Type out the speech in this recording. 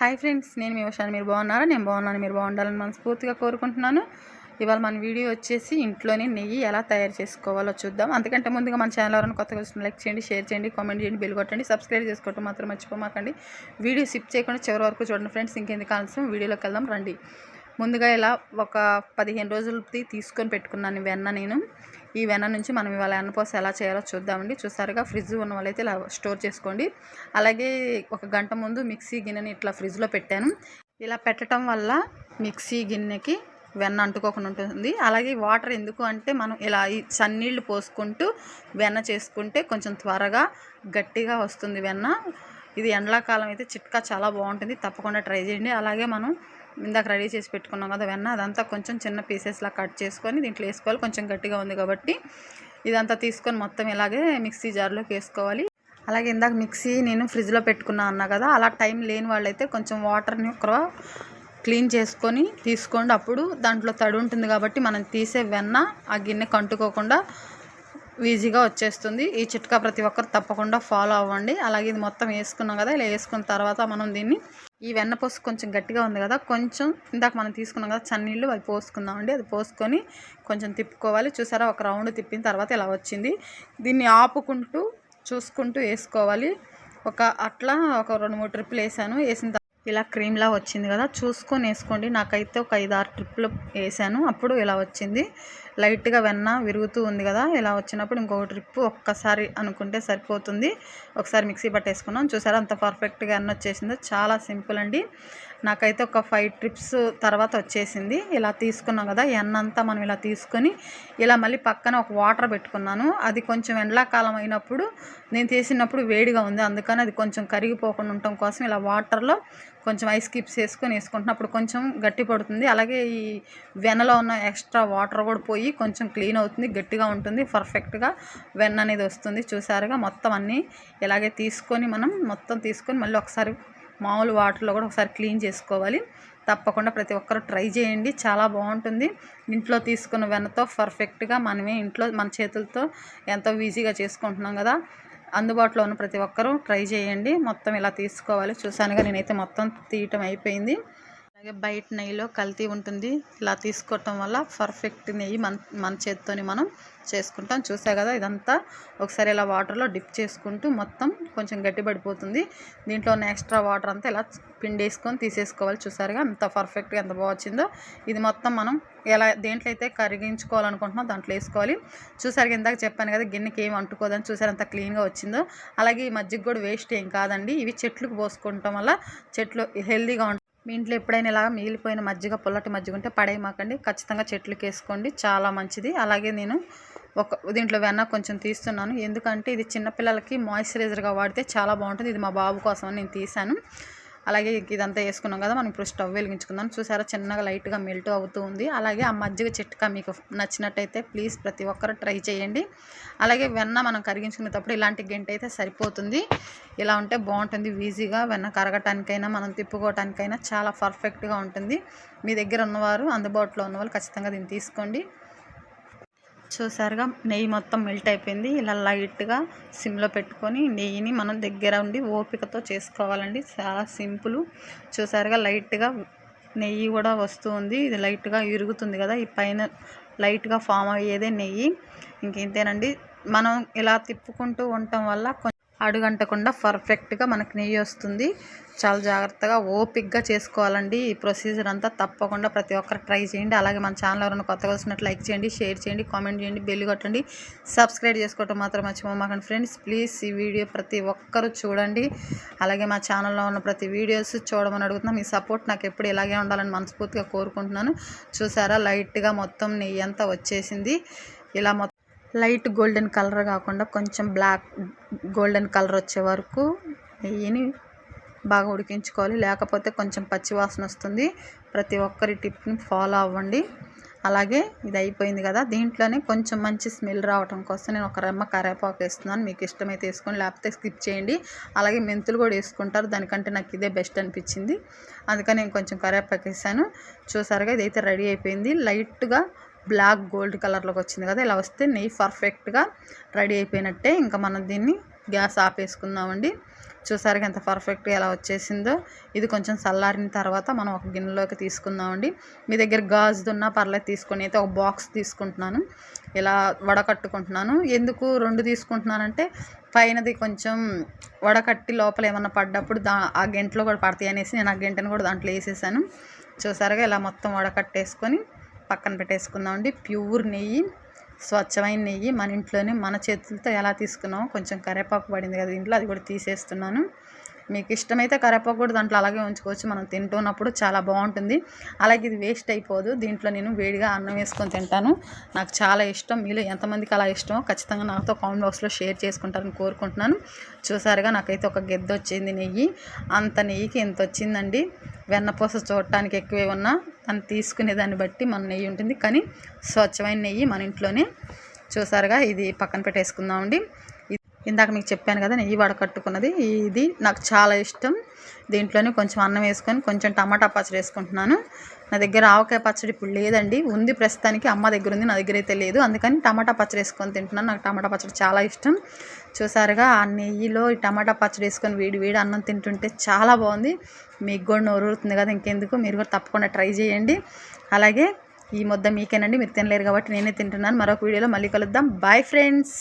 Hi friends నేను మీ ఉషాని. మీరు బాగున్నారా? నేను బాగున్నాను. మీరు బాగుండాలని మనస్ఫూర్తిగా కోరుకుంటున్నాను. ఇవాళ మన వీడియో వచ్చేసి ఇంట్లోనే నెయ్యి ఎలా తయారు చేసుకోవాలో చూద్దాం. అందుకంటే ముందుగా మన ఛానల్ ఎవరైనా కొత్తగా వచ్చిన లైక్ చేయండి షేర్ చేయండి కామెంట్ చేయండి బిల్ కొట్టండి సబ్స్క్రైబ్ చేసుకోవటం మాత్రం మర్చిపోమాకండి. వీడియో సిప్ చేయకుండా చివరి వరకు చూడండి ఫ్రెండ్స్. ఇంకెందుకు ఆలస్యం? వీడియోలోకి వెళ్దాం రండి. ముందుగా ఇలా ఒక పదిహేను రోజులది తీసుకొని పెట్టుకున్నాను వెన్న నేను. ఈ వెన్న నుంచి మనం ఇవాళ ఎన్నపోస ఎలా చేయాలో చూద్దామండి. చూసారుగా ఫ్రిడ్జ్ ఉన్న వాళ్ళైతే ఇలా స్టోర్ చేసుకోండి. అలాగే ఒక గంట ముందు మిక్సీ గిన్నెని ఇట్లా ఫ్రిడ్జ్లో పెట్టాను. ఇలా పెట్టడం వల్ల మిక్సీ గిన్నెకి వెన్న అంటుకోకుండా ఉంటుంది. అలాగే వాటర్ ఎందుకు అంటే మనం ఇలా ఈ చన్నీళ్ళు పోసుకుంటూ వెన్న చేసుకుంటే కొంచెం త్వరగా గట్టిగా వస్తుంది వెన్న. ఇది ఎండాకాలం అయితే చిట్కా చాలా బాగుంటుంది. తప్పకుండా ట్రై చేయండి. అలాగే మనం ఇందాక రెడీ చేసి పెట్టుకున్నాం కదా వెన్న అదంతా కొంచెం చిన్న పీసెస్లా కట్ చేసుకొని దీంట్లో వేసుకోవాలి. కొంచెం గట్టిగా ఉంది కాబట్టి ఇదంతా తీసుకొని మొత్తం ఇలాగే మిక్సీ జార్లోకి వేసుకోవాలి. అలాగే ఇందాక మిక్సీ నేను ఫ్రిడ్జ్లో పెట్టుకున్నా అన్నా కదా అలా టైం లేని వాళ్ళైతే కొంచెం వాటర్ని ఒక క్లీన్ చేసుకొని తీసుకోండి. అప్పుడు దాంట్లో తడి ఉంటుంది కాబట్టి మనం తీసే వెన్న ఆ గిన్నె కంటుకోకుండా ఈజీగా వచ్చేస్తుంది. ఈ చిట్కా ప్రతి ఒక్కరు తప్పకుండా ఫాలో అవ్వండి. అలాగే ఇది మొత్తం వేసుకున్నాం కదా ఇలా వేసుకున్న తర్వాత మనం దీన్ని ఈ వెన్న పోసు కొంచెం గట్టిగా ఉంది కదా కొంచెం ఇందాక మనం తీసుకున్నాం కదా చన్నీళ్ళు అది పోసుకుందామండి. అది పోసుకొని కొంచెం తిప్పుకోవాలి. చూసారా ఒక రౌండ్ తిప్పిన తర్వాత ఇలా వచ్చింది. దీన్ని ఆపుకుంటూ చూసుకుంటూ వేసుకోవాలి. ఒక అట్లా ఒక రెండు మూడు ట్రిప్పులు వేసాను. వేసిన ఇలా క్రీమ్లా వచ్చింది కదా చూసుకొని వేసుకోండి. నాకైతే ఒక ఐదు ఆరు ట్రిప్పులు వేసాను. అప్పుడు ఇలా వచ్చింది. లైట్గా వెన్న విరుగుతూ ఉంది కదా ఇలా వచ్చినప్పుడు ఇంకొక ట్రిప్ ఒక్కసారి అనుకుంటే సరిపోతుంది. ఒకసారి మిక్సీ పట్టేసుకున్నాం. చూసారా అంత పర్ఫెక్ట్గా వెన్న వచ్చేసిందో చాలా సింపుల్ అండి. నాకైతే ఒక ఫైవ్ ట్రిప్స్ తర్వాత వచ్చేసింది. ఇలా తీసుకున్నాం కదా ఎన్న అంతా మనం ఇలా తీసుకొని ఇలా మళ్ళీ పక్కన ఒక వాటర్ పెట్టుకున్నాను. అది కొంచెం ఎండాకాలం అయినప్పుడు నేను తీసినప్పుడు వేడిగా ఉంది. అందుకని అది కొంచెం కరిగిపోకుండా ఉండటం కోసం ఇలా వాటర్లో కొంచెం ఐస్ క్యూబ్స్ వేసుకొని వేసుకుంటున్నా. అప్పుడు కొంచెం గట్టి పడుతుంది. అలాగే ఈ వెన్నలో ఉన్న ఎక్స్ట్రా వాటర్ కూడా పోయి కొంచెం క్లీన్ అవుతుంది గట్టిగా ఉంటుంది పర్ఫెక్ట్గా వెన్న అనేది వస్తుంది. చూసారుగా మొత్తం అన్నీ ఇలాగే తీసుకొని మనం మొత్తం తీసుకొని మళ్ళీ ఒకసారి మామూలు వాటర్లో కూడా ఒకసారి క్లీన్ చేసుకోవాలి. తప్పకుండా ప్రతి ఒక్కరు ట్రై చేయండి. చాలా బాగుంటుంది. ఇంట్లో తీసుకున్న వెన్నతో పర్ఫెక్ట్గా మనమే ఇంట్లో మన చేతులతో ఎంతో ఈజీగా చేసుకుంటున్నాం కదా. అందుబాటులో ఉన్న ప్రతి ఒక్కరూ ట్రై చేయండి. మొత్తం ఇలా తీసుకోవాలి. చూసానుగా నేనైతే మొత్తం తీయటం అయిపోయింది. అలాగే బయట నెయ్యిలో కల్తీ ఉంటుంది. ఇలా తీసుకోవటం వల్ల పర్ఫెక్ట్ నెయ్యి మన మన చేతితోని మనం చేసుకుంటాం. చూసా కదా ఇదంతా ఒకసారి ఇలా వాటర్లో డిప్ చేసుకుంటూ మొత్తం కొంచెం గట్టిపడిపోతుంది. దీంట్లో ఉన్న ఎక్స్ట్రా వాటర్ అంతా ఇలా పిండేసుకొని తీసేసుకోవాలి. చూసారుగా అంత పర్ఫెక్ట్గా ఎంత బాగా వచ్చిందో. ఇది మొత్తం మనం ఎలా దేంట్లో అయితే కరిగించుకోవాలనుకుంటున్నాం దాంట్లో వేసుకోవాలి. చూసారు ఇందాక చెప్పాను కదా గిన్నెకి ఏం అంటుకోదని చూసారు అంత క్లీన్గా వచ్చిందో. అలాగే ఈ మజ్జిగ కూడా వేస్ట్ ఏం కాదండి. ఇవి చెట్లకు పోసుకోవటం వల్ల చెట్లు హెల్దీగా ఉంటాయి మీ ఇంట్లో ఎప్పుడైనా ఇలా మిగిలిపోయిన మజ్జిగ పొల్లటి మజ్జిగ ఉంటే పడేయమాకండి. ఖచ్చితంగా చెట్లకి వేసుకోండి చాలా మంచిది. అలాగే నేను ఒక దీంట్లో వెన్న కొంచెం తీస్తున్నాను. ఎందుకంటే ఇది చిన్నపిల్లలకి మాయిశ్చరైజర్గా వాడితే చాలా బాగుంటుంది. ఇది మా బాబు కోసం నేను తీశాను. అలాగే ఇదంతా వేసుకున్నాం కదా మనం ఇప్పుడు స్టవ్ వెలిగించుకుందాం. చూసారా చిన్నగా లైట్గా మెల్ట్ అవుతూ ఉంది. అలాగే ఆ మజ్జిగ చిట్కా మీకు నచ్చినట్టయితే ప్లీజ్ ప్రతి ఒక్కరు ట్రై చేయండి. అలాగే వెన్న మనం కరిగించుకునేటప్పుడు ఇలాంటి గంట అయితే సరిపోతుంది. ఇలా ఉంటే బాగుంటుంది ఈజీగా వెన్న కరగటానికైనా మనం తిప్పుకోవటానికైనా చాలా పర్ఫెక్ట్గా ఉంటుంది. మీ దగ్గర ఉన్నవారు అందుబాటులో ఉన్నవాళ్ళు ఖచ్చితంగా దీన్ని తీసుకోండి. చూసారుగా నెయ్యి మొత్తం మెల్ట్ అయిపోయింది. ఇలా లైట్గా సిమ్లో పెట్టుకొని నెయ్యిని మనం దగ్గర ఉండి ఓపికతో చేసుకోవాలండి. చాలా సింపుల్. చూసారుగా లైట్గా నెయ్యి కూడా వస్తుంది ఇది లైట్గా ఇరుగుతుంది కదా ఈ పైన లైట్గా ఫామ్ అయ్యేదే నెయ్యి. ఇంకేంతేనండి మనం ఇలా తిప్పుకుంటూ ఉండటం వల్ల అడుగంటకుండా పర్ఫెక్ట్గా మనకు నెయ్యి వస్తుంది. చాలా జాగ్రత్తగా ఓపిక్గా చేసుకోవాలండి. ఈ ప్రొసీజర్ అంతా తప్పకుండా ప్రతి ఒక్కరు ట్రై చేయండి. అలాగే మన ఛానల్ ఎవరైనా కొత్తగా వచ్చినట్లు లైక్ చేయండి షేర్ చేయండి కామెంట్ చేయండి బెల్ కొట్టండి. సబ్స్క్రైబ్ చేసుకోవటం మాత్రం మర్చిపోమాకండి ఫ్రెండ్స్. ప్లీజ్ ఈ వీడియో ప్రతి ఒక్కరు చూడండి. అలాగే మా ఛానల్లో ఉన్న ప్రతి వీడియోస్ చూడమని అడుగుతున్నాం. మీ సపోర్ట్ నాకు ఎప్పుడు ఇలాగే ఉండాలని మనస్ఫూర్తిగా కోరుకుంటున్నాను. చూసారా? లైట్గా మొత్తం నెయ్యి అంతా వచ్చేసింది. ఇలా మొత్తం లైట్ గోల్డెన్ కలర్ కాకుండా కొంచెం బ్లాక్ గోల్డెన్ కలర్ వచ్చే వరకు నెయ్యిని బాగా ఉడికించుకోవాలి. లేకపోతే కొంచెం పచ్చివాసన వస్తుంది. ప్రతి ఒక్కరి టిప్ని ఫాలో అవ్వండి. అలాగే ఇది అయిపోయింది కదా. దీంట్లోనే కొంచెం మంచి స్మెల్ రావడం కోసం నేను ఒక రెమ్మ కరేపాకు వేస్తున్నాను. మీకు ఇష్టమైతే వేసుకొని లేకపోతే స్కిప్ చేయండి. అలాగే మెంతులు కూడా వేసుకుంటారు. దానికంటే నాకు ఇదే బెస్ట్ అనిపించింది. అందుకని నేను కొంచెం కరేపాకు వేసాను. చూసారుగా ఇదైతే రెడీ అయిపోయింది. లైట్గా బ్లాక్ గోల్డ్ కలర్లోకి వచ్చింది కదా ఇలా వస్తే నెయ్యి పర్ఫెక్ట్గా రెడీ అయిపోయినట్టే. ఇంకా మనం దీన్ని గ్యాస్ ఆపేసుకుందామండి. చూసారుగా ఎంత పర్ఫెక్ట్గా ఎలా వచ్చేసిందో. ఇది కొంచెం చల్లారిన తర్వాత మనం ఒక గిన్నెలోకి తీసుకుందామండి. మీ దగ్గర గాజుది ఉన్నా పర్లేదు తీసుకొని అయితే ఒక బాక్స్ తీసుకుంటున్నాను. ఇలా వడకట్టుకుంటున్నాను. ఎందుకు రెండు తీసుకుంటున్నానంటే పైనది కొంచెం వడకట్టి లోపల ఏమన్నా పడ్డప్పుడు దా ఆ గంటలో కూడా పడతాయి అనేసి నేను ఆ గంటను కూడా దాంట్లో వేసేసాను. చూసారుగా ఇలా మొత్తం వడకట్టేసుకొని పక్కన పెట్టేసుకుందామండి. ప్యూర్ నెయ్యి స్వచ్ఛమైన నెయ్యి. మన ఇంట్లోనే మన చేతులతో ఎలా తీసుకున్నామో కొంచెం కరివేపాకు పడింది కదా ఇంట్లో అది కూడా తీసేస్తున్నాను. మీకు ఇష్టమైతే కరివేపాకు కూడా దాంట్లో అలాగే ఉంచుకోవచ్చు. మనం తింటున్నప్పుడు చాలా బాగుంటుంది. అలాగే ఇది వేస్ట్ అయిపోదు. దీంట్లో నేను వేడిగా అన్నం వేసుకొని తింటాను. నాకు చాలా ఇష్టం. మీలో ఎంతమందికి అలా ఇష్టమో ఖచ్చితంగా నాతో కామెంట్ బాక్స్లో షేర్ చేసుకుంటారని కోరుకుంటున్నాను. చూసారుగా నాకైతే ఒక గెద్ద వచ్చింది నెయ్యి. అంత నెయ్యికి ఎంత వచ్చిందండి వెన్నపూస చూడటానికి ఎక్కువే ఉన్నా తను తీసుకునే దాన్ని బట్టి మన నెయ్యి ఉంటుంది. కానీ స్వచ్ఛమైన నెయ్యి మన ఇంట్లోనే. చూసారుగా ఇది పక్కన పెట్టేసుకుందామండి. ఇందాక మీకు చెప్పాను కదా నెయ్యి వడకట్టుకున్నది ఇది నాకు చాలా ఇష్టం. దీంట్లోనే కొంచెం అన్నం వేసుకొని కొంచెం టమాటా పచ్చడి వేసుకుంటున్నాను. నా దగ్గర ఆవకాయ పచ్చడి ఇప్పుడు లేదండి. ఉంది ప్రస్తుతానికి అమ్మ దగ్గర ఉంది నా దగ్గర అయితే లేదు అందుకని టమాటా పచ్చడి వేసుకొని తింటున్నాను. నాకు టమాటా పచ్చడి చాలా ఇష్టం. చూసారుగా ఆ నెయ్యిలో ఈ టమాటా పచ్చడి వేసుకొని వేడి వేడి అన్నం తింటుంటే చాలా బాగుంది. మీకు కూడా నోరుతుంది కదా ఇంకెందుకు? మీరు కూడా తప్పకుండా ట్రై చేయండి. అలాగే ఈ మొత్తం మీకేనండి మీరు తినలేరు కాబట్టి నేనే తింటున్నాను. మరొక వీడియోలో మళ్ళీ కలుద్దాం. Bye friends